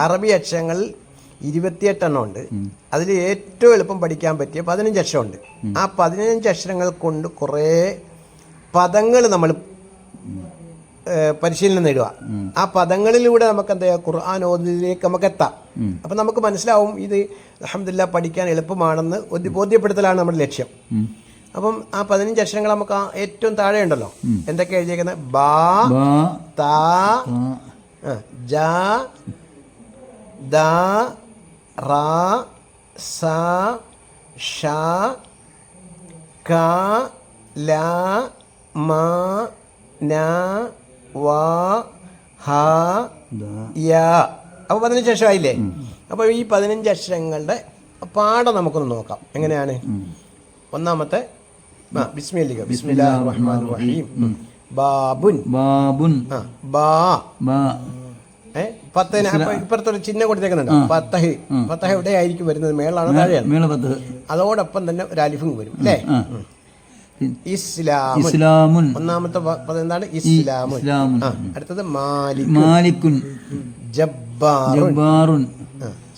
അറബി അക്ഷരങ്ങളിൽ ഇരുപത്തിയെട്ടെണ്ണം ഉണ്ട്. അതിൽ ഏറ്റവും എളുപ്പം പഠിക്കാൻ പറ്റിയ പതിനഞ്ച് അക്ഷരമുണ്ട് ആ പതിനഞ്ച് അക്ഷരങ്ങൾ കൊണ്ട് കുറേ പദങ്ങൾ നമ്മൾ പരിശീലനം നേടുക. ആ പദങ്ങളിലൂടെ നമുക്ക് എന്താ ഖുർആൻ ഓതിലേക്ക് നമുക്ക് എത്താം. അപ്പം നമുക്ക് മനസ്സിലാവും ഇത് അഹമ്മദില്ല പഠിക്കാൻ എളുപ്പമാണെന്ന് ഒരു ബോധ്യപ്പെടുത്തലാണ് നമ്മുടെ ലക്ഷ്യം. അപ്പം ആ പതിനഞ്ച് അക്ഷരങ്ങൾ നമുക്ക് ആ ഏറ്റവും താഴെ ഉണ്ടല്ലോ. എന്തൊക്കെ എഴുതിയേക്കുന്നത്? ബാ താ ജ ദ റ സ ഷ ക ല മ ന വ ഹ യ. അപ്പോൾ പതിനഞ്ച് അക്ഷരമായില്ലേ? അപ്പോൾ ഈ പതിനഞ്ച് അക്ഷരങ്ങളുടെ പാഠം നമുക്കൊന്ന് നോക്കാം. എങ്ങനെയാണ്? ഒന്നാമത്തെ ആ, ബിസ്മില്ലിക ബിസ്മില്ലാഹിർ റഹ്മാനിർ റഹീം. ബാബുൻ. ബാബുൻ. ബാ. ബാ. അപ്പൊ ഇപ്പുറത്തൊരു ചിഹ്നം കൊടുത്തേക്കുന്നുണ്ട്. പത്തഹ്. പത്തഹ എവിടെ ആയിരിക്കും വരുന്നത്? മേളാണ് താഴെയാണ്? അതോടൊപ്പം തന്നെ ഒരു അലിഫും വരും അല്ലേ? ഇസ്ലാമുൻ. ഒന്നാമത്തെ പദം എന്താണ്? ഇസ്ലാമുൻ. അടുത്തത് മാലിക്. മാലിക്കുൻ. ജബ്ബാറുൻ.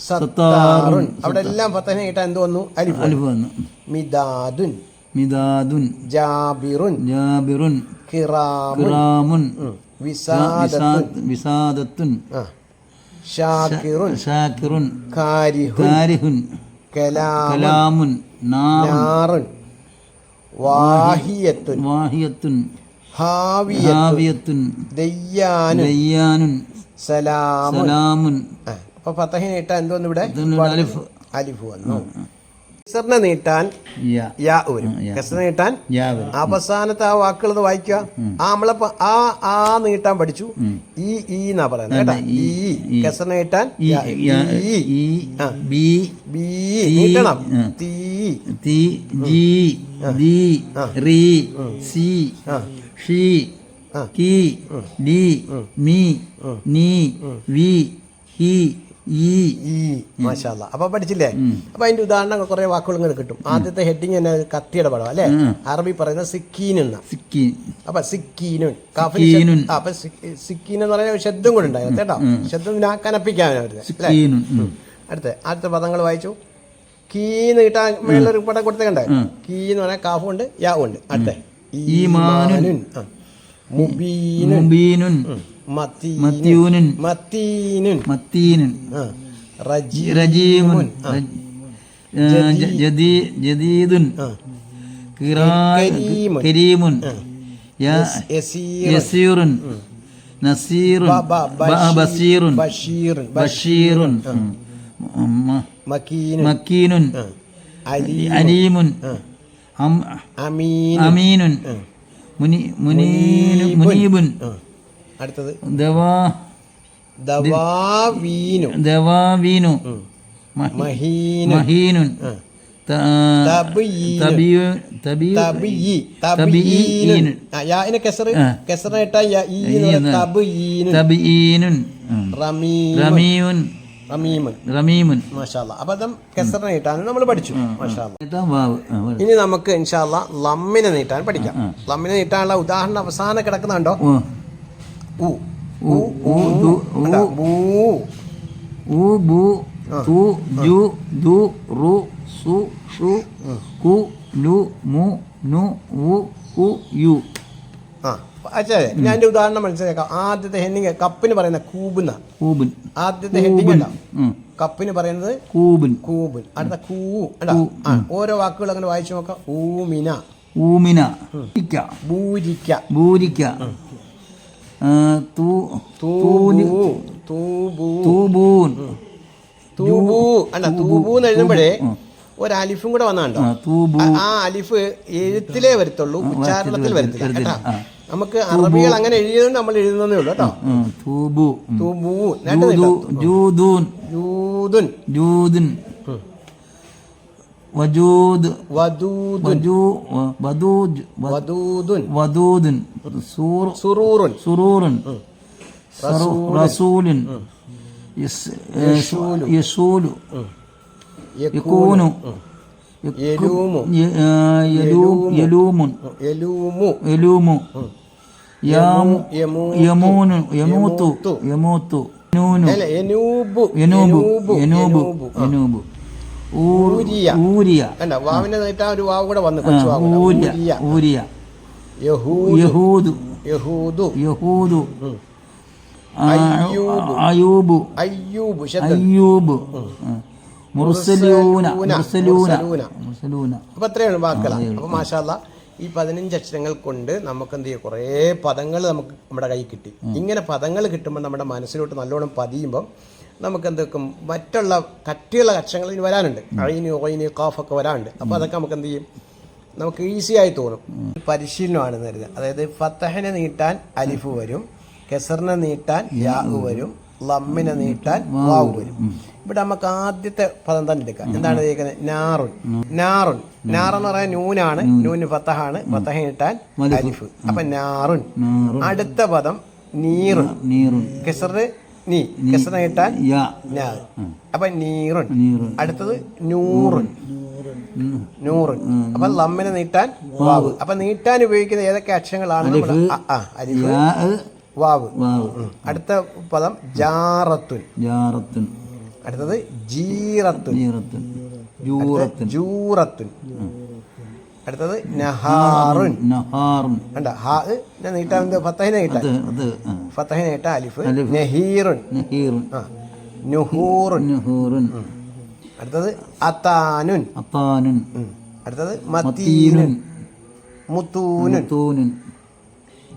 സത്താറുൻ. അവിടെ എല്ലാം പത്തനെ കിട്ടാൻ എന്ത് വന്നു? അലിഫ് അലിഫ് വന്നു. മിദാദുൻ. മിദാദുൻ. ജാബിറുൻ. ജാബിറുൻ. കിറാമുൻ. വിസാദത്തുൻ. വിസാദത്തുൻ. ഷാക്കിറുൻ ഷാക്കിറുൻ കാരിഹുൻ കാരിഹുൻ കലാമുൻ നാറുൻ വാഹിയത്തുൻ വാഹിയത്തുൻ ഹാവിയത്തുൻ ദയ്യാനുൻ ദയ്യാനുൻ സലാമുൻ സലാമുൻ ആ, അപ്പൊ ഫത്തഹിന് നീട്ടാൻ വന്നു ഇവിടെ അലിഫ് അലിഫ് വന്നു കസറിനെ നീട്ടാൻ യാ. വരും. കസറിനെ നീട്ടാൻ അവസാനത്തെ ആ വാക്കുകൾ വായിക്കുക. ആ നമ്മളെ ആ ആ നീട്ടാൻ പഠിച്ചു. ഈ ഈ എന്നാ പറയുന്നത് കേട്ടാ? ഈ. കസറിനെ നീട്ടാൻ. ബി. നീട്ടണം. തീ. തി ജി ദി റി സി. ഷി കി ഡി മി നീ വി ഹി ഈ മാഷാല്ല അപ്പൊ പഠിച്ചില്ലേ? അപ്പൊ അതിന്റെ ഉദാഹരണങ്ങൾ കുറെ വാക്കുകൾ ഇങ്ങനെ കിട്ടും. ആദ്യത്തെ ഹെഡിങ് തന്നെ കത്തിയുടെ പടം അല്ലെ? അറബി പറയുന്ന സിക്കീൻ എന്ന സിക്കീൻ. അപ്പൊ സിക്കീനുൻ. അപ്പൊ സിക്കീൻ എന്ന് പറയുന്ന ശബ്ദം കൂടെ ഉണ്ടായിരുന്നു കേട്ടോ? ശബ്ദം കനപ്പിക്കാൻ. അടുത്ത അടുത്ത പദങ്ങൾ വായിച്ചു. കീന്ന് കിട്ടാൻ മേളൊരു പടം കൊടുത്തേക്കണ്ടേ? കീ എന്ന് പറഞ്ഞാൽ കാഫും ഉണ്ട് യാവും ഉണ്ട്. അടുത്ത ഈമാനുൻ. മുബീനുൻ. മുബീനുൻ മത്തീനുൻ. മത്തീനുൻ. റജീമുൻ. ജദീദുൻ. കരീമുൻ. യസീറുൻ. നസീറുൻ. ബസീറുൻ ബഷീറുൻ. മക്കീനുൻ. അലീമുൻ. അമീനുൻ. മുനി മുനീബുൻ. അടുത്തത്. ദവാ ദവാവീനു ദവാവീനു മഹീനുൻ. നീട്ടാൻ നമ്മൾ പഠിച്ചു. ഇനി നമുക്ക് ഇൻഷാല്ല ലമ്മിനെ നീട്ടാൻ പഠിക്കാം. ലമ്മിനെ നീട്ടാനുള്ള ഉദാഹരണം അവസാനം കിടക്കുന്നുണ്ടോ. ഉ ഉ, ഉ, ദു. കണ്ടോ? ബൂ. ഉ ബു തു ജു ദു റു സു ഷു കു ലു മു നു ഉ കു യു. ആ. അച്ഛേ ഞാൻ എന്റെ ഉദാഹരണം മനസ്സിലാക്കാം. ആദ്യത്തെ ഹെഡിങ് കപ്പിന് പറയുന്ന കൂബുന്ന. കൂബിൻ. ആദ്യത്തെ ഹെഡിങ് ഉണ്ടോ കപ്പിന് പറയുന്നത് കൂബിൻ. കൂബിൻ. അടുത്ത കൂ. ഓരോ വാക്കുകൾ അങ്ങനെ വായിച്ചു നോക്കാം. ഊമിന. ഊമിന. ഭൂരിക്ക. ബൂരിക്ക ബൂരിക്ക എഴുതുമ്പോഴേ ഒരു അലിഫും കൂടെ വന്നാണ്ടോ ആ, അലിഫ് എഴുത്തിലേ വരത്തുള്ളൂ ഉച്ചാരണത്തിൽ വരത്തില്ല കേട്ടോ? നമുക്ക് അറബികൾ അങ്ങനെ എഴുതിയതുകൊണ്ട് നമ്മൾ എഴുതുന്നതേ ഉള്ളൂ കേട്ടോ? തൂബു ജൂദുൻ. വജൂദ്. വദൂദുൻ. സുറൂറുൻ. സുറൂറുൻ. യസൂലു റസൂലുൻ. യസ്- യശൂലു. യശൂലു. യകൂനു യലൂമുൻ. യലൂമു. യലൂമു. യമൂ- യമൂനു യമൂത്തു. യമൂത്തു. യനൂബു. യനൂബു. യനൂബു. എനൂബു ഊരിയ. ഊരിയ. കണ്ട വാവിനെ നീട്ടാൻ ഒരു വാവ് കൂടെ വന്നു കൊച്ചു വാവ് ഊരിയ ഊരിയ. യഹൂദു. യഹൂദു. യഹൂദു. അയ്യൂബ്. അയ്യൂബ്. അയ്യൂബ്. മുർസലൂന. മുർസലൂന. മുർസലൂന. അപ്പൊ അത്രയാണ് വാക്കുകളാണ് അപ്പൊ മാഷാല്ല ഈ പതിനഞ്ച് അക്ഷരങ്ങൾ കൊണ്ട് നമുക്ക് എന്ത് ചെയ്യും? കുറേ പദങ്ങൾ നമുക്ക് നമ്മുടെ കയ്യിൽ കിട്ടി. ഇങ്ങനെ പദങ്ങൾ കിട്ടുമ്പോൾ നമ്മുടെ മനസ്സിലോട്ട് നല്ലോണം പതിയുമ്പോൾ നമുക്ക് എന്ത് വെക്കും മറ്റുള്ള കട്ടിയുള്ള അക്ഷരങ്ങൾ ഇനി വരാനുണ്ട്. അയിന് ഒയിന് കാഫൊക്കെ വരാനുണ്ട്. അപ്പോൾ അതൊക്കെ നമുക്ക് എന്ത് ചെയ്യും? നമുക്ക് ഈസി ആയി തോന്നും. പരിശീലനമാണ് കരുതുക. അതായത് ഫത്തഹനെ നീട്ടാൻ അലിഫ് വരും. കെസറിനെ നീട്ടാൻ യാഹു വരും. ലമ്മിനെ നീട്ടാൻ വാവ് വരും. ഇവിടെ നമുക്ക് ആദ്യത്തെ പദം തന്നെ എടുക്കാം. എന്താണ് ചെയ്യുന്നത് നാറുൻ. നാറുൻ. നാറെന്ന് പറയാൻ നൂനാണ്. നൂന് ഫത്തഹാണ് ഫത്തഹ നീട്ടാൻ അലിഫ് അപ്പൊ നാറുൻ. അടുത്ത പദം നീറുൻ. നീറുൻ. കെസറ് നീ. യാ. നാ അപ്പൊ നീറുൻ. അടുത്തത് നൂറുൻ. നൂറ് അപ്പൊ ലമ്മിനെ നീട്ടാൻ വാവ്. അപ്പൊ നീട്ടാൻ ഉപയോഗിക്കുന്ന ഏതൊക്കെ അക്ഷരങ്ങളാണ് അലിഫ് വാവ്. അടുത്ത പദം ജാറത്തുൻ. ജാറത്തുൻ. അടുത്തത് ജീറത്തുൻ. ജീറത്തുൻ. ജൂറത്തുൻ. ജൂറത്തുൻ. അടുത്തത് നഹാറുൻ. നഹാറുൻ. കണ്ട? ഹാ ഞാൻ നീട്ടാൻ ഫത്തഹിനെ അത്. ഫത്തഹിനെ നീട്ടാൻ അലിഫ്. നഹീറുൻ. നഹീറുൻ. ആ. നുഹൂറുൻ. നഹൂറുൻ. അടുത്തത് അത്താനുൻ. അത്താനുൻ. അടുത്തത് മത്തീനുൻ. മുത്തൂനുൻ. മുത്തൂനുൻ. തൂനുൻ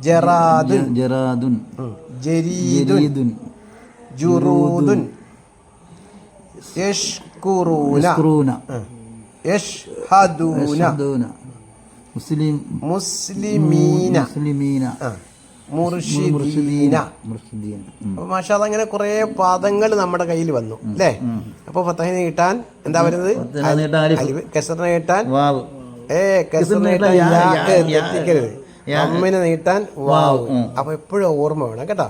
ജറാദുൻ. ജറാദുൻ. ജരീദുൻ. ജുറൂദുൻ. യഷ്കുറൂന. യഷ്ഹദൂന. മുസ്ലിം. മുസ്ലിമീന. മുസ്ലിമീന. മുർഷിദീന. മാഷാ അങ്ങനെ കുറെ പദങ്ങൾ നമ്മുടെ കയ്യിൽ വന്നു അല്ലേ? അപ്പൊ ഫത്തഹിനെ കിട്ടാൻ എന്താ വരുന്നത്? കെസറിനെ കിട്ടാൻ ഏ കെസറിനെ കിട്ടാൻ യാ, അമ്മിനെ നീട്ടാൻ വാവ്. അപ്പൊ എപ്പോഴും ഓർമ്മ വേണം കേട്ടോ.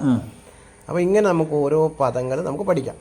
അപ്പൊ ഇങ്ങനെ നമുക്ക് ഓരോ പദങ്ങൾ നമുക്ക് പഠിക്കാം